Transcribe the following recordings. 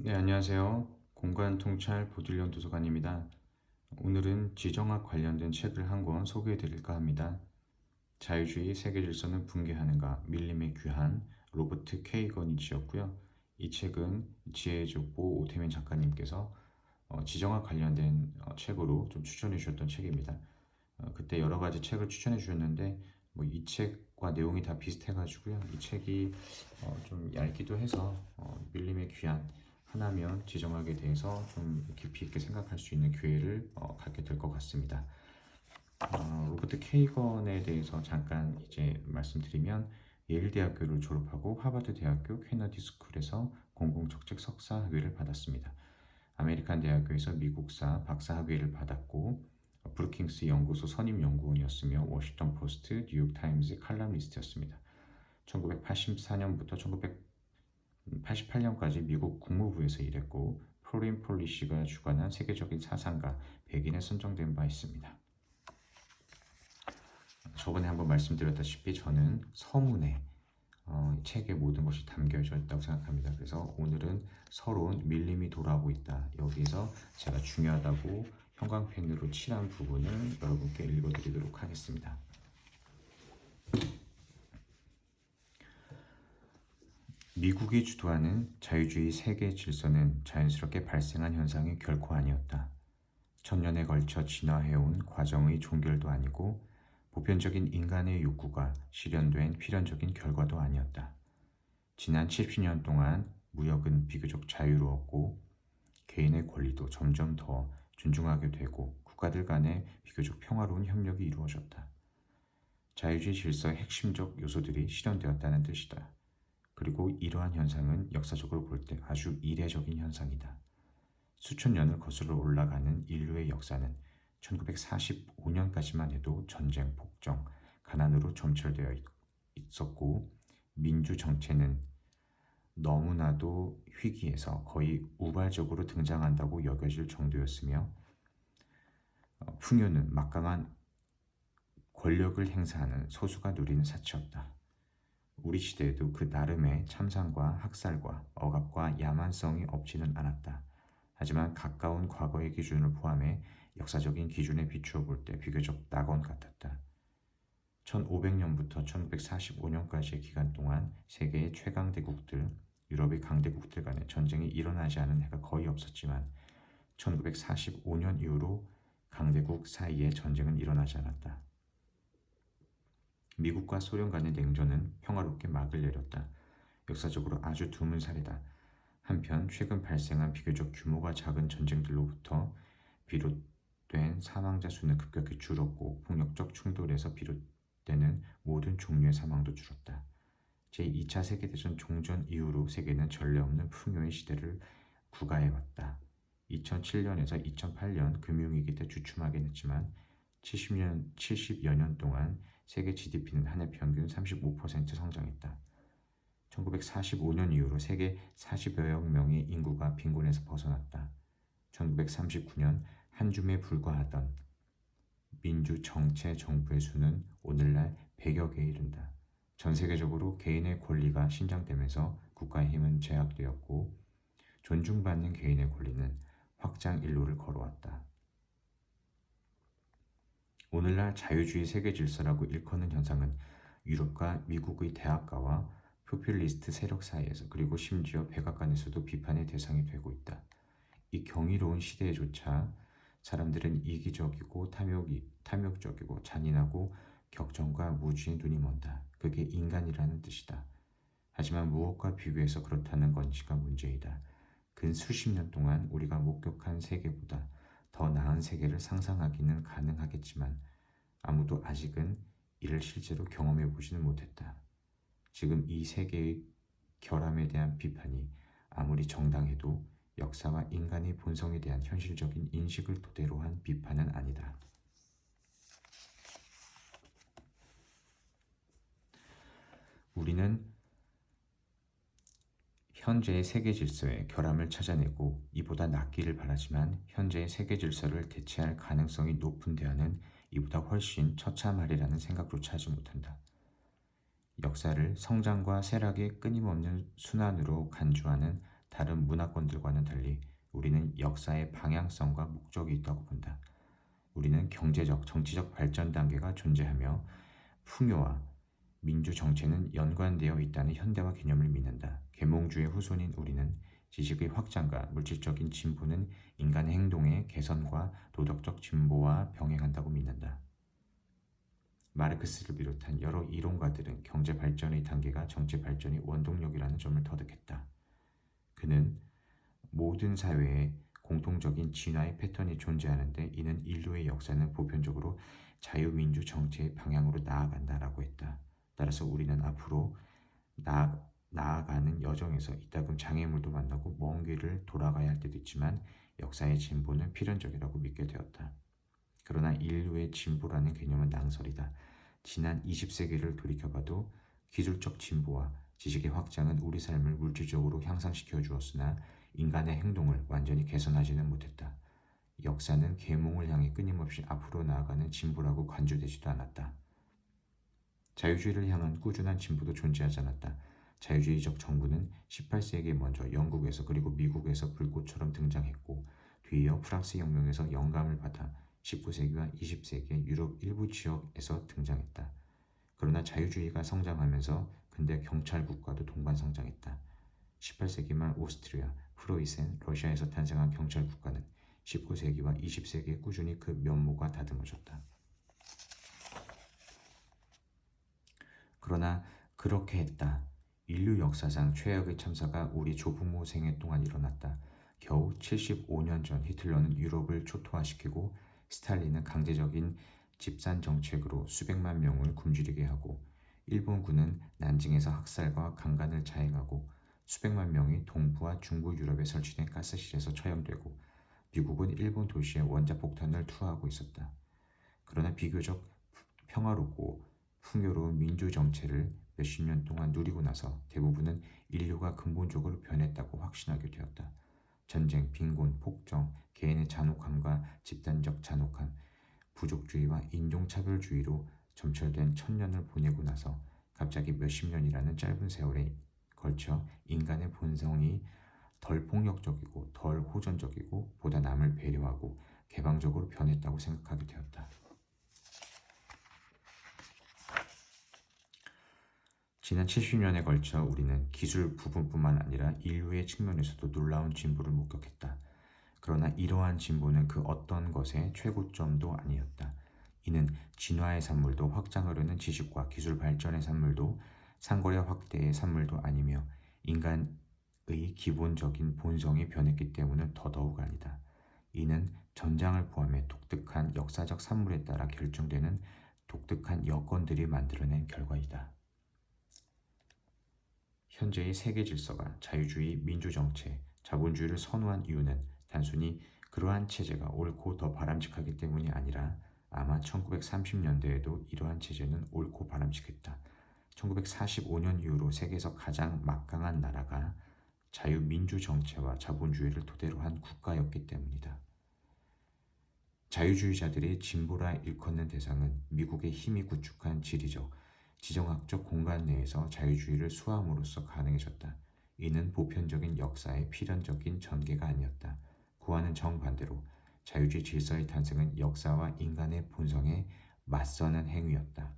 네, 안녕하세요. 공간 통찰 보딜련 도서관입니다. 오늘은 지정학 관련된 책을 한 권 소개해 드릴까 합니다. 자유주의 세계 질서는 붕괴하는가 밀림의 귀한 로버트 케이건이 지었고요. 이 책은 지혜의 족보 오태민 작가님께서 어, 지정학 관련된 어, 책으로 좀 추천해 주셨던 책입니다. 어, 그때 여러 가지 책을 추천해 주셨는데 뭐 이 책과 내용이 다 비슷해 가지고요. 이 책이 어, 좀 얇기도 해서 어, 밀림의 귀한 하나면 지정학에 대해서 좀 깊이 있게 생각할 수 있는 기회를 어, 갖게 될 것 같습니다. 어, 로버트 케이건에 대해서 잠깐 이제 말씀드리면 예일 대학교를 졸업하고 하버드 대학교 케너디 스쿨에서 공공정책 석사 학위를 받았습니다. 아메리칸 대학교에서 미국사 박사 학위를 받았고 어, 브루킹스 연구소 선임 연구원이었으며 워싱턴 포스트, 뉴욕 타임즈 칼럼니스트였습니다. 1984년부터 1988년까지 미국 국무부에서 일했고 프로린 폴리시가 주관한 세계적인 사상가 100인에 선정된 바 있습니다. 저번에 한번 말씀드렸다시피 저는 서문에 어, 책의 모든 것이 담겨져 있다고 생각합니다. 그래서 오늘은 서론 밀림이 돌아오고 있다. 여기서 제가 중요하다고 형광펜으로 칠한 부분을 여러분께 읽어드리도록 하겠습니다. 미국이 주도하는 자유주의 세계 질서는 자연스럽게 발생한 현상이 결코 아니었다. 천년에 걸쳐 진화해온 과정의 종결도 아니고 보편적인 인간의 욕구가 실현된 필연적인 결과도 아니었다. 지난 70년 동안 무역은 비교적 자유로웠고 개인의 권리도 점점 더 존중하게 되고 국가들 간의 비교적 평화로운 협력이 이루어졌다. 자유주의 질서의 핵심적 요소들이 실현되었다는 뜻이다. 그리고 이러한 현상은 역사적으로 볼 때 아주 이례적인 현상이다. 수천 년을 거슬러 올라가는 인류의 역사는 1945년까지만 해도 전쟁, 폭정, 가난으로 점철되어 있었고 민주 정체는 너무나도 위기에서 거의 우발적으로 등장한다고 여겨질 정도였으며 어, 풍요는 막강한 권력을 행사하는 소수가 누리는 사치였다. 우리 시대에도 그 나름의 참상과 학살과 억압과 야만성이 없지는 않았다. 하지만 가까운 과거의 기준을 포함해 역사적인 기준에 비추어 볼 때 비교적 낙원 같았다. 1500년부터 1945년까지의 기간 동안 세계의 최강대국들, 유럽의 강대국들 간의 전쟁이 일어나지 않은 해가 거의 없었지만 1945년 이후로 강대국 사이에 전쟁은 일어나지 않았다. 미국과 소련 간의 냉전은 평화롭게 막을 내렸다. 역사적으로 아주 드문 사례다. 한편 최근 발생한 비교적 규모가 작은 전쟁들로부터 비롯된 사망자 수는 급격히 줄었고 폭력적 충돌에서 비롯되는 모든 종류의 사망도 줄었다. 제2차 세계대전 종전 이후로 세계는 전례 없는 풍요의 시대를 구가해왔다. 2007년에서 2008년 금융위기 때 주춤하긴 했지만 70년, 70여 년 동안 세계 GDP는 한 해 평균 35% 성장했다. 1945년 이후로 세계 40여억 명의 인구가 빈곤에서 벗어났다. 1939년 한 줌에 불과하던 민주 정체 정부의 수는 오늘날 100여 개에 이른다. 전 세계적으로 개인의 권리가 신장되면서 국가의 힘은 제약되었고 존중받는 개인의 권리는 확장 일로를 걸어왔다. 오늘날 자유주의 세계 질서라고 일컫는 현상은 유럽과 미국의 대학가와 포퓰리스트 세력 사이에서 그리고 심지어 백악관에서도 비판의 대상이 되고 있다. 이 경이로운 시대에조차 사람들은 이기적이고 탐욕이, 탐욕적이고 잔인하고 격정과 무지에 눈이 먼다. 그게 인간이라는 뜻이다. 하지만 무엇과 비교해서 그렇다는 건지가 문제이다. 근 수십 년 동안 우리가 목격한 세계보다 더 나은 세계를 상상하기는 가능하겠지만 아무도 아직은 이를 실제로 경험해 보지는 못했다. 지금 이 세계의 결함에 대한 비판이 아무리 정당해도 역사와 인간의 본성에 대한 현실적인 인식을 토대로 한 비판은 아니다. 우리는 현재의 세계 질서의 결함을 찾아내고 이보다 낫기를 바라지만 현재의 세계 질서를 대체할 가능성이 높은 대안은 이보다 훨씬 처참하리라는 생각조차 하지 못한다. 역사를 성장과 쇠락의 끊임없는 순환으로 간주하는 다른 문화권들과는 달리 우리는 역사의 방향성과 목적이 있다고 본다. 우리는 경제적, 정치적 발전 단계가 존재하며 풍요와 민주 정체는 연관되어 있다는 현대화 개념을 믿는다. 계몽주의 후손인 우리는 지식의 확장과 물질적인 진보는 인간의 행동의 개선과 도덕적 진보와 병행한다고 믿는다. 마르크스를 비롯한 여러 이론가들은 경제 발전의 단계가 정치 발전의 원동력이라는 점을 터득했다. 그는 모든 사회에 공통적인 진화의 패턴이 존재하는데 이는 인류의 역사는 보편적으로 자유민주 정체의 방향으로 나아간다라고 했다. 따라서 우리는 앞으로 나, 나아가는 여정에서 이따금 장애물도 만나고 먼 길을 돌아가야 할 때도 있지만 역사의 진보는 필연적이라고 믿게 되었다. 그러나 인류의 진보라는 개념은 낭설이다. 지난 20세기를 돌이켜봐도 기술적 진보와 지식의 확장은 우리 삶을 물질적으로 향상시켜 주었으나 인간의 행동을 완전히 개선하지는 못했다. 역사는 계몽을 향해 끊임없이 앞으로 나아가는 진보라고 간주되지도 않았다. 자유주의를 향한 꾸준한 진보도 존재하지 않았다. 자유주의적 정부는 18세기에 먼저 영국에서 그리고 미국에서 불꽃처럼 등장했고 뒤이어 프랑스 혁명에서 영감을 받아 19세기와 20세기의 유럽 일부 지역에서 등장했다. 그러나 자유주의가 성장하면서 근대 경찰 국가도 동반 성장했다. 18세기 말 오스트리아, 프로이센, 러시아에서 탄생한 경찰 국가는 19세기와 20세기에 꾸준히 그 면모가 다듬어졌다. 그러나 그렇게 했다. 인류 역사상 최악의 참사가 우리 조부모 생애 동안 일어났다. 겨우 75년 전 히틀러는 유럽을 초토화시키고 스탈린은 강제적인 집산 정책으로 수백만 명을 굶주리게 하고 일본군은 난징에서 학살과 강간을 자행하고 수백만 명이 동부와 중부 유럽에 설치된 가스실에서 처형되고 미국은 일본 도시에 원자폭탄을 투하하고 있었다. 그러나 비교적 평화롭고 풍요로운 민주 정체를 몇십 년 동안 누리고 나서 대부분은 인류가 근본적으로 변했다고 확신하게 되었다. 전쟁, 빈곤, 폭정, 개인의 잔혹함과 집단적 잔혹함, 부족주의와 인종차별주의로 점철된 천년을 보내고 나서 갑자기 몇십 년이라는 짧은 세월에 걸쳐 인간의 본성이 덜 폭력적이고 덜 호전적이고 보다 남을 배려하고 개방적으로 변했다고 생각하게 되었다. 지난 70년에 걸쳐 우리는 기술 부분뿐만 아니라 인류의 측면에서도 놀라운 진보를 목격했다. 그러나 이러한 진보는 그 어떤 것의 최고점도 아니었다. 이는 진화의 산물도 확장하려는 지식과 기술 발전의 산물도 상거래 확대의 산물도 아니며 인간의 기본적인 본성이 변했기 때문은 더더욱 아니다. 이는 전장을 포함해 독특한 역사적 산물에 따라 결정되는 독특한 여건들이 만들어낸 결과이다. 현재의 세계 질서가 자유주의, 민주정체, 자본주의를 선호한 이유는 단순히 그러한 체제가 옳고 더 바람직하기 때문이 아니라 아마 1930년대에도 이러한 체제는 옳고 바람직했다. 1945년 이후로 세계에서 가장 막강한 나라가 자유민주 정체와 자본주의를 토대로 한 국가였기 때문이다. 자유주의자들이 진보라 일컫는 대상은 미국의 힘이 구축한 지리적, 지정학적 공간 내에서 자유주의를 수함으로써 가능해졌다. 이는 보편적인 역사의 필연적인 전개가 아니었다. 그와는 정반대로 자유주의 질서의 탄생은 역사와 인간의 본성에 맞서는 행위였다.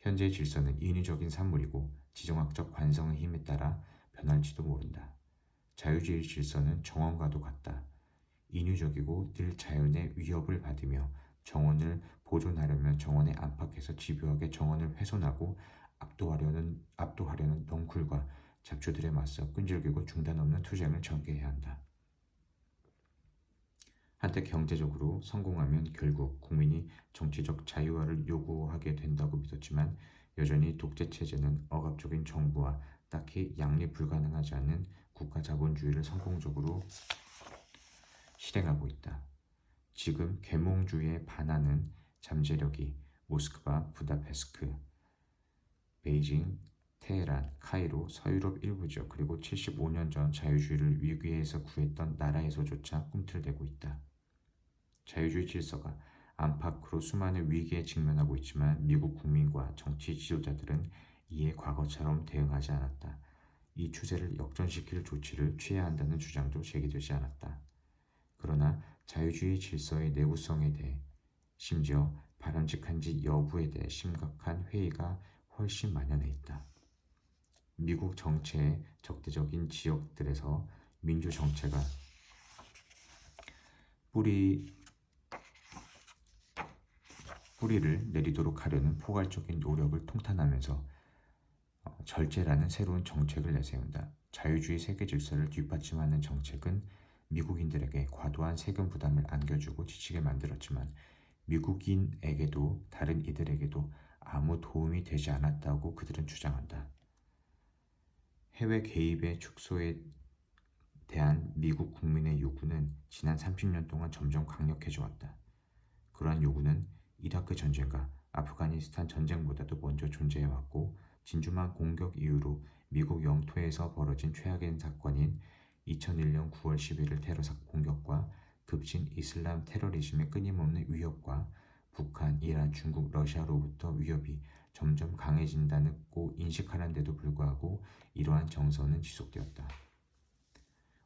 현재 질서는 인위적인 산물이고 지정학적 관성의 힘에 따라 변할지도 모른다. 자유주의 질서는 정원과도 같다. 인위적이고 늘 자연의 위협을 받으며 정원을 보존하려면 정원에 안팎에서 집요하게 정원을 훼손하고 압도하려는 압도하려는 덩굴과 잡초들에 맞서 끈질기고 중단 없는 투쟁을 전개해야 한다. 한때 경제적으로 성공하면 결국 국민이 정치적 자유화를 요구하게 된다고 믿었지만 여전히 독재 체제는 억압적인 정부와 딱히 양립 불가능하지 않는 국가 자본주의를 성공적으로 실행하고 있다. 지금 계몽주의에 반하는 잠재력이 모스크바, 부다페스크, 베이징, 테헤란, 카이로, 서유럽 일부 지역 그리고 75년 전 자유주의를 위기에서 구했던 나라에서조차 꿈틀대고 있다. 자유주의 질서가 안팎으로 수많은 위기에 직면하고 있지만 미국 국민과 정치 지도자들은 이에 과거처럼 대응하지 않았다. 이 추세를 역전시킬 조치를 취해야 한다는 주장도 제기되지 않았다. 그러나 자유주의 질서의 내구성에 대해 심지어 바람직한지 여부에 대해 심각한 회의가 훨씬 만연해 있다. 미국 정체의 적대적인 지역들에서 민주 정체가 뿌리 뿌리를 내리도록 하려는 포괄적인 노력을 통탄하면서 어, 절제라는 새로운 정책을 내세운다. 자유주의 세계 질서를 뒷받침하는 정책은 미국인들에게 과도한 세금 부담을 안겨주고 지치게 만들었지만 미국인에게도 다른 이들에게도 아무 도움이 되지 않았다고 그들은 주장한다. 해외 개입의 축소에 대한 미국 국민의 요구는 지난 30년 동안 점점 강력해져 왔다. 그러한 요구는 이라크 전쟁과 아프가니스탄 전쟁보다도 먼저 존재해 왔고 진주만 공격 이후로 미국 영토에서 벌어진 최악의 사건인 2001년 9월 11일 테러 공격과 급진 이슬람 테러리즘의 끊임없는 위협과 북한, 이란, 중국, 러시아로부터 위협이 점점 강해진다고 인식하는데도 불구하고 이러한 정서는 지속되었다.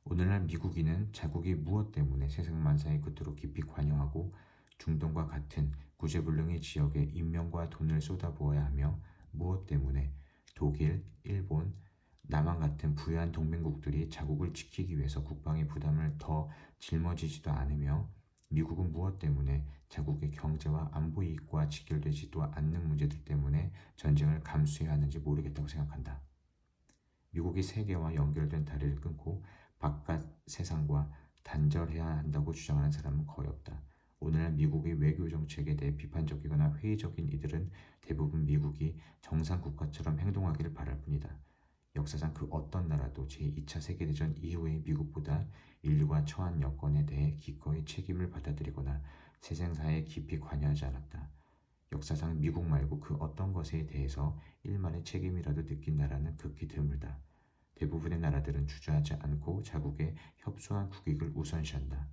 오늘날 미국인은 자국이 무엇 때문에 세상 만사에 그토록 깊이 관여하고 중동과 같은 구제불능의 지역에 인명과 돈을 쏟아부어야 하며 무엇 때문에 독일, 일본, 남한 같은 부유한 동맹국들이 자국을 지키기 위해서 국방의 부담을 더 짊어지지도 않으며 미국은 무엇 때문에 자국의 경제와 안보 이익과 직결되지도 않는 문제들 때문에 전쟁을 감수해야 하는지 모르겠다고 생각한다. 미국이 세계와 연결된 다리를 끊고 바깥 세상과 단절해야 한다고 주장하는 사람은 거의 없다. 오늘날 미국의 외교 정책에 대해 비판적이거나 회의적인 이들은 대부분 미국이 정상 국가처럼 행동하기를 바랄 뿐이다. 역사상 그 어떤 나라도 제2차 세계대전 이후의 미국보다 인류가 처한 여건에 대해 기꺼이 책임을 받아들이거나 세상사에 깊이 관여하지 않았다. 역사상 미국 말고 그 어떤 것에 대해서 일만의 책임이라도 느낀 나라는 극히 드물다. 대부분의 나라들은 주저하지 않고 자국의 협소한 국익을 우선시한다.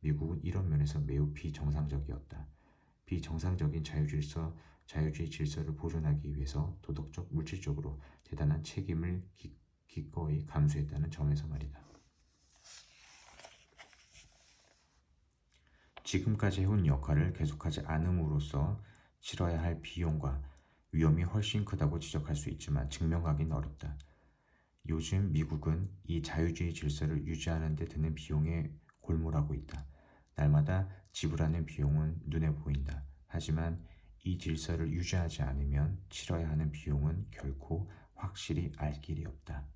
미국은 이런 면에서 매우 비정상적이었다. 비정상적인 자유질서, 자유주의 질서를 보존하기 위해서 도덕적, 물질적으로 대단한 책임을 기, 기꺼이 감수했다는 점에서 말이다. 지금까지 해온 역할을 계속하지 않음으로써 치러야 할 비용과 위험이 훨씬 크다고 지적할 수 있지만 증명하기는 어렵다. 요즘 미국은 이 자유주의 질서를 유지하는 데 드는 비용에 골몰하고 있다. 날마다 지불하는 비용은 눈에 보인다. 하지만 이 질서를 유지하지 않으면 치러야 하는 비용은 결코 확실히 알 길이 없다.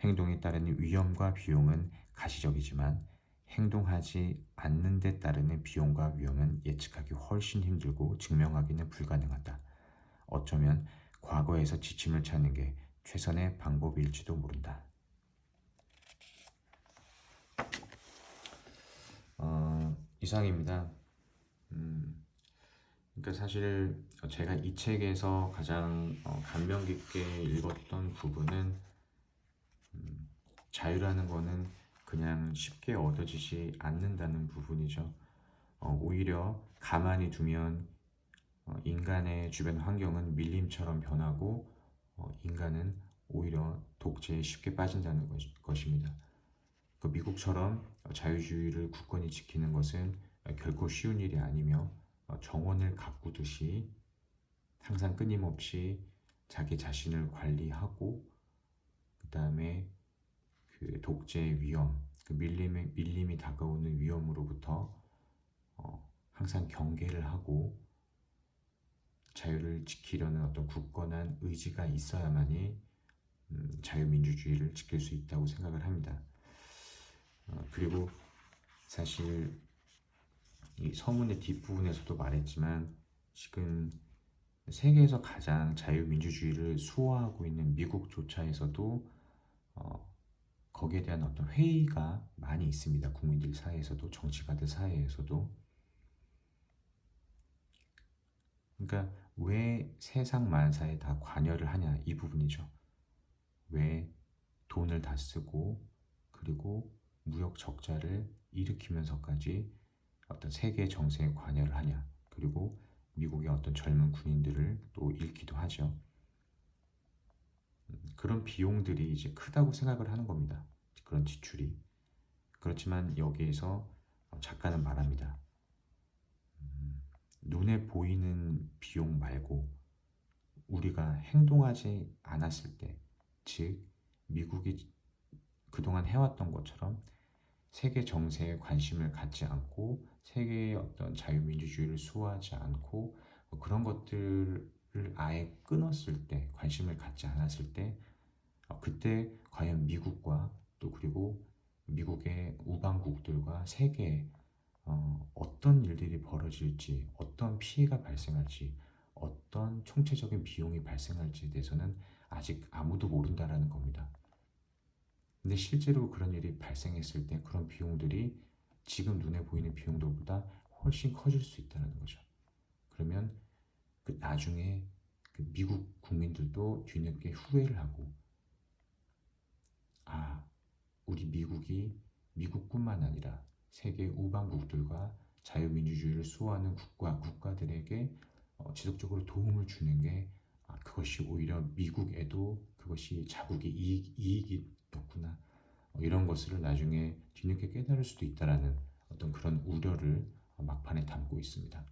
행동에 따르는 위험과 비용은 가시적이지만 행동하지 않는 데 따르는 비용과 위험은 예측하기 훨씬 힘들고 증명하기는 불가능하다. 어쩌면 과거에서 지침을 찾는 게 최선의 방법일지도 모른다. 어, 이상입니다. 음, 그러니까 사실 제가 이 책에서 가장 어, 감명 깊게 읽었던 부분은 음, 자유라는 거는 그냥 쉽게 얻어지지 않는다는 부분이죠. 어, 오히려 가만히 두면 어, 인간의 주변 환경은 밀림처럼 변하고 어, 인간은 오히려 독재에 쉽게 빠진다는 것, 입니다 그 미국처럼 자유주의를 굳건히 지키는 것은 결코 쉬운 일이 아니며 어, 정원을 가꾸듯이 항상 끊임없이 자기 자신을 관리하고 그 다음에 그 독재의 위험, 그 밀림의, 밀림이 다가오는 위험으로부터 어, 항상 경계를 하고 자유를 지키려는 어떤 굳건한 의지가 있어야만이 음, 자유민주주의를 지킬 수 있다고 생각을 합니다. 어, 그리고 사실 이 서문의 뒷부분에서도 말했지만 지금 세계에서 가장 자유민주주의를 수호하고 있는 미국조차에서도 어, 거기에 대한 어떤 회의가 많이 있습니다. 국민들 사이에서도 정치가들 사이에서도 그러니까 왜 세상 만사에 다 관여를 하냐 이 부분이죠. 왜 돈을 다 쓰고 그리고 무역 적자를 일으키면서까지 어떤 세계 정세에 관여를 하냐 그리고 미국의 어떤 젊은 군인들을 또 잃기도 하죠. 음, 그런 비용들이 이제 크다고 생각을 하는 겁니다. 그런 지출이. 그렇지만 여기에서 작가는 말합니다. 음, 눈에 보이는 비용 말고 우리가 행동하지 않았을 때, 즉 미국이 그동안 해왔던 것처럼 세계 정세에 관심을 갖지 않고 세계의 어떤 자유민주주의를 수호하지 않고 뭐 그런 것들을 아예 끊었을 때 관심을 갖지 않았을 때 어, 그때 과연 미국과 또 그리고 미국의 우방국들과 세계에 어, 어떤 일들이 벌어질지 어떤 피해가 발생할지 어떤 총체적인 비용이 발생할지에 대해서는 아직 아무도 모른다라는 겁니다. 근데 실제로 그런 일이 발생했을 때 그런 비용들이 지금 눈에 보이는 비용들보다 훨씬 커질 수 있다는 거죠. 그러면 그 나중에 그 미국 국민들도 뒤늦게 후회를 하고 아 우리 미국이 미국뿐만 아니라 세계 우방국들과 자유민주주의를 수호하는 국가 국가들에게 어, 지속적으로 도움을 주는 게 아, 그것이 오히려 미국에도 그것이 자국의 이익, 이익이 었구나 어, 이런 것을 나중에 뒤늦게 깨달을 수도 있다라는 어떤 그런 우려를 막판에 담고 있습니다.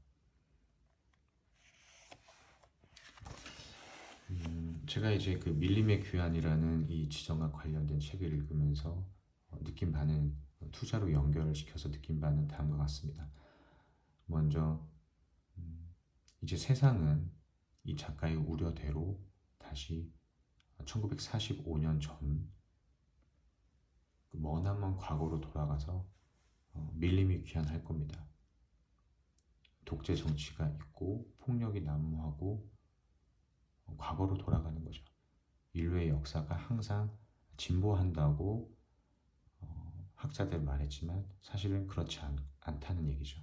음, 제가 이제 그 밀림의 귀환이라는 이 지정학 관련된 책을 읽으면서 어, 느낀 바는 투자로 연결을 시켜서 느낀 바는 다음과 같습니다. 먼저 음, 이제 세상은 이 작가의 우려대로 다시 1945년 전그 머나먼 과거로 돌아가서 어, 밀림이 귀환할 겁니다. 독재 정치가 있고 폭력이 난무하고 어, 과거로 돌아가는 거죠. 인류의 역사가 항상 진보한다고 어, 학자들 말했지만 사실은 그렇지 않, 않다는 얘기죠.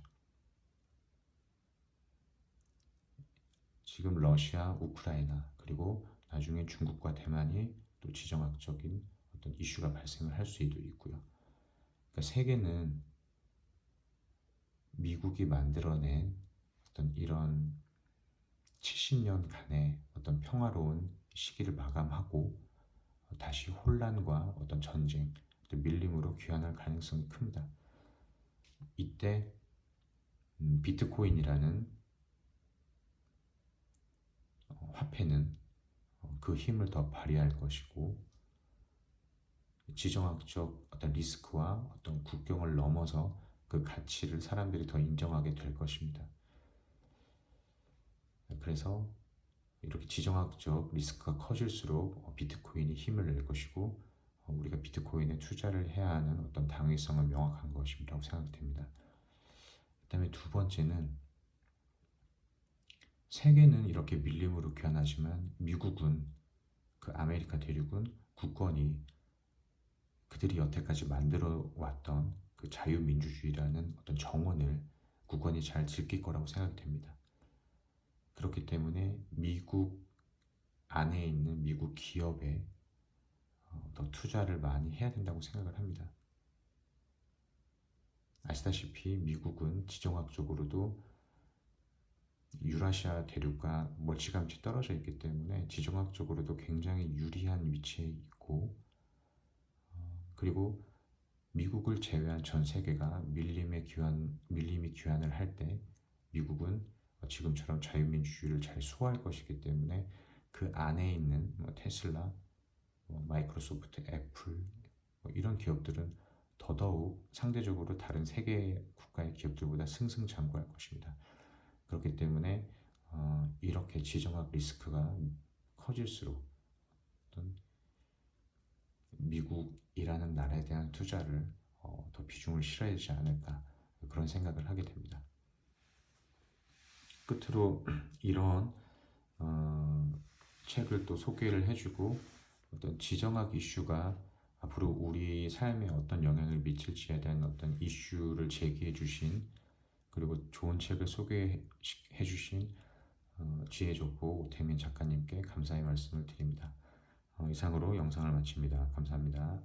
지금 러시아, 우크라이나 그리고 나중에 중국과 대만이 또 지정학적인 어떤 이슈가 발생을 할 수도 있고요. 그러니까 세계는 미국이 만들어낸 어떤 이런 70년간의 어떤 평화로운 시기를 마감하고 다시 혼란과 어떤 전쟁, 또 밀림으로 귀환할 가능성이 큽니다. 이때 음, 비트코인이라는 어, 화폐는 어, 그 힘을 더 발휘할 것이고 지정학적 어떤 리스크와 어떤 국경을 넘어서 그 가치를 사람들이 더 인정하게 될 것입니다. 그래서 이렇게 지정학적 리스크가 커질수록 비트코인이 힘을 낼 것이고 어, 우리가 비트코인에 투자를 해야 하는 어떤 당위성은 명확한 것이라고 생각됩니다. 그 다음에 두 번째는 세계는 이렇게 밀림으로 변하지만 미국은 그 아메리카 대륙은 국권이 그들이 여태까지 만들어 왔던 그 자유민주주의라는 어떤 정원을 국권이 잘 지킬 거라고 생각됩니다. 그렇기 때문에 미국 안에 있는 미국 기업에 어, 더 투자를 많이 해야 된다고 생각을 합니다. 아시다시피 미국은 지정학적으로도 유라시아 대륙과 멀찌감치 떨어져 있기 때문에 지정학적으로도 굉장히 유리한 위치에 있고 어, 그리고 미국을 제외한 전 세계가 밀림의 귀환 밀림이 귀환을 할 때 미국은 지금처럼 자유민주주의를 잘 수호할 것이기 때문에 그 안에 있는 뭐 테슬라, 뭐 마이크로소프트, 애플 뭐 이런 기업들은 더더욱 상대적으로 다른 세계 국가의 기업들보다 승승장구할 것입니다. 그렇기 때문에 어, 이렇게 지정학 리스크가 커질수록 어떤 미국이라는 나라에 대한 투자를 어, 더 비중을 실어야 되지 않을까 그런 생각을 하게 됩니다. 끝으로 이런 어, 책을 또 소개를 해주고 어떤 지정학 이슈가 앞으로 우리 삶에 어떤 영향을 미칠지에 대한 어떤 이슈를 제기해 주신 그리고 좋은 책을 소개해 주신 어, 지혜 좋고 오태민 작가님께 감사의 말씀을 드립니다. 어, 이상으로 영상을 마칩니다. 감사합니다.